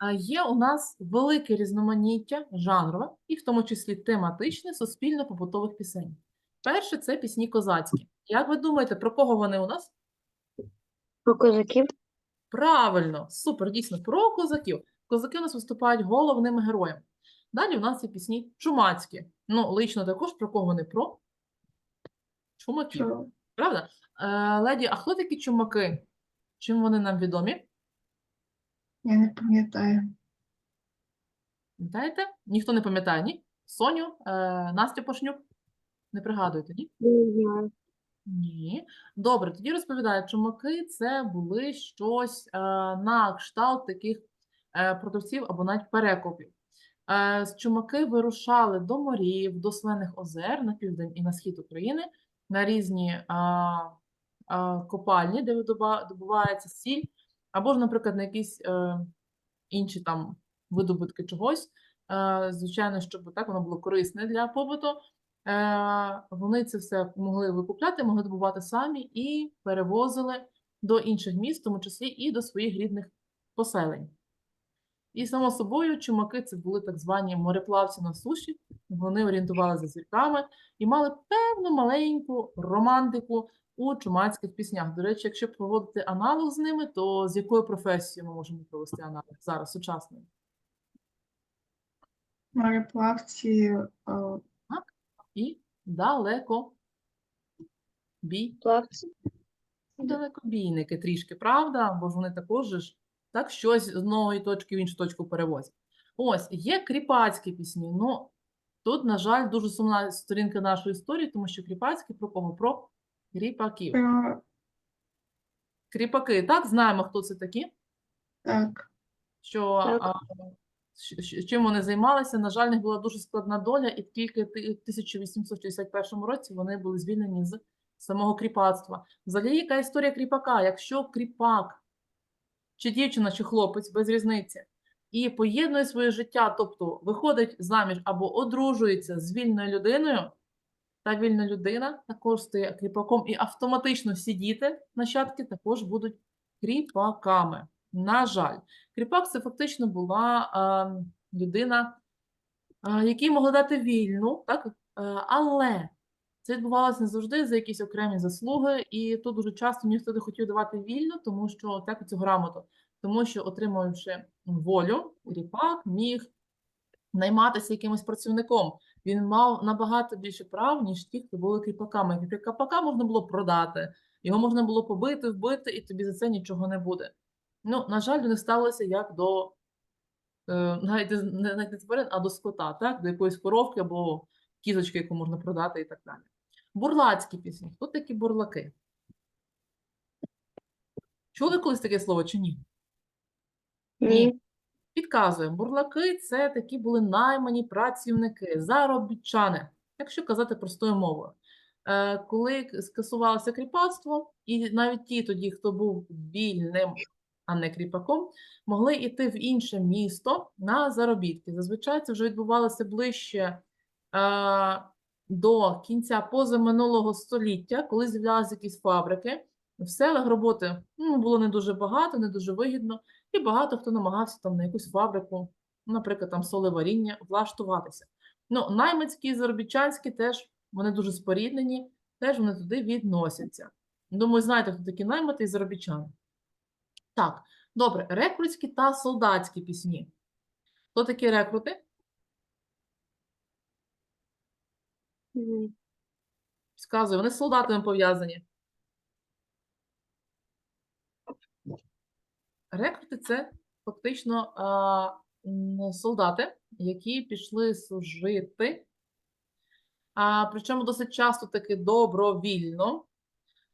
А, Є у нас велике різноманіття жанрове і в тому числі тематичне суспільно-побутових пісень. Перше це пісні козацькі. Як ви думаєте, про кого вони у нас? Про козаків? Правильно, супер, дійсно, про козаків. Козаки у нас виступають головними героями. Далі у нас є пісні чумацькі. Ну, лично також про кого вони? Про чумаків. Правда? Е, леді, а хто такі чумаки? Чим вони нам відомі? Я не пам'ятаю. Пам'ятаєте? Ніхто не пам'ятає, ні? Соню, е, Настя Пошнюк? Не пригадуєте, ні? Не. Ні. Добре, тоді розповідаю, чумаки це були щось е, на кшталт таких е, продавців або навіть перекупів. Е, чумаки вирушали до морів, до Солених озер на південь і на схід України на різні а, а, копальні, де добувається сіль, або ж, наприклад, на якісь е, інші там видобутки чогось. Е, звичайно, щоб так воно було корисне для побуту. Е, вони це все могли викупляти, могли добувати самі і перевозили до інших міст, в тому числі і до своїх рідних поселень. І, само собою, чумаки це були так звані мореплавці на суші. Вони орієнтувалися за зірками і мали певну маленьку романтику у чумацьких піснях. До речі, якщо проводити аналог з ними, то з якою професією ми можемо провести аналог зараз, сучасною? Мореплавці, о, І далеко бій. плавці. Далекобійники трішки, правда? Бо ж вони також ж так щось з одної точки в іншу точку перевозять. Ось, є кріпацькі пісні. Ну, тут, на жаль, дуже сумна сторінка нашої історії, тому що кріпацькі про кого? Про кріпаків. Кріпаки, так, знаємо, хто це такі, Так, що Так. а, чим вони займалися. На жаль, них була дуже складна доля, і тільки в 1861 році вони були звільнені з самого кріпацтва. Взагалі, яка історія кріпака? Якщо кріпак, чи дівчина, чи хлопець, без різниці, і поєднує своє життя, тобто виходить заміж або одружується з вільною людиною, та вільна людина також стає кріпаком, і автоматично всі діти, нащадки, також будуть кріпаками. На жаль, кріпак це фактично була а, людина, а, якій могла дати вільну, так? Е, але це відбувалося не завжди за якісь окремі заслуги, і тут дуже часто не хотів давати вільну, тому що так цю грамоту, тому що отримуючи волю, кріпак міг найматися якимось працівником. Він мав набагато більше прав, ніж ті, хто були кріпаками. Кріпака можна було продати, його можна було побити, вбити, і тобі за це нічого не буде. Ну, на жаль, не сталося як до е, навіть не- не тварин, а до скота, так? До якоїсь коровки або кізочки, яку можна продати і так далі. Бурлацькі пісні. Хто такі бурлаки? Чули колись таке слово чи ні? ні. Підказуємо, бурлаки це такі були наймані працівники, заробітчани, якщо казати простою мовою. Е, коли скасувалося кріпацтво, і навіть ті тоді, хто був вільним, а не кріпаком, могли йти в інше місто на заробітки. Зазвичай це вже відбувалося ближче е, до кінця позаминулого століття, коли з'являлися якісь фабрики. В селах роботи ну, було не дуже багато, не дуже вигідно. І багато хто намагався там на якусь фабрику, наприклад, там солеваріння, влаштуватися. Ну, наймицькі і заробітчанські теж вони дуже споріднені, теж вони туди відносяться. Думаю, знаєте, хто такі наймити і заробітчани. Так, добре, рекрутські та солдатські пісні. Хто такі рекрути? Ні. Сказую, вони з солдатами пов'язані. Рекрути це фактично а, солдати, які пішли служити, а, причому досить часто таки добровільно.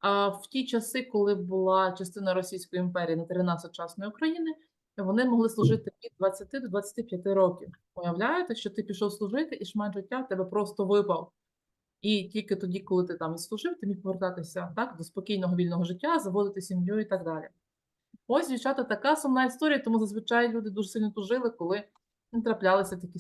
А, в ті часи, коли була частина Російської імперії на теренах сучасної України, вони могли служити від 20 до 25 років. Уявляєте, що ти пішов служити, і шмат життя в тебе просто випав. І тільки тоді, коли ти там служив, ти міг повертатися так, до спокійного вільного життя, заводити сім'ю і так далі. Ось, дівчата, така сумна історія, тому зазвичай люди дуже сильно тужили, коли траплялися такі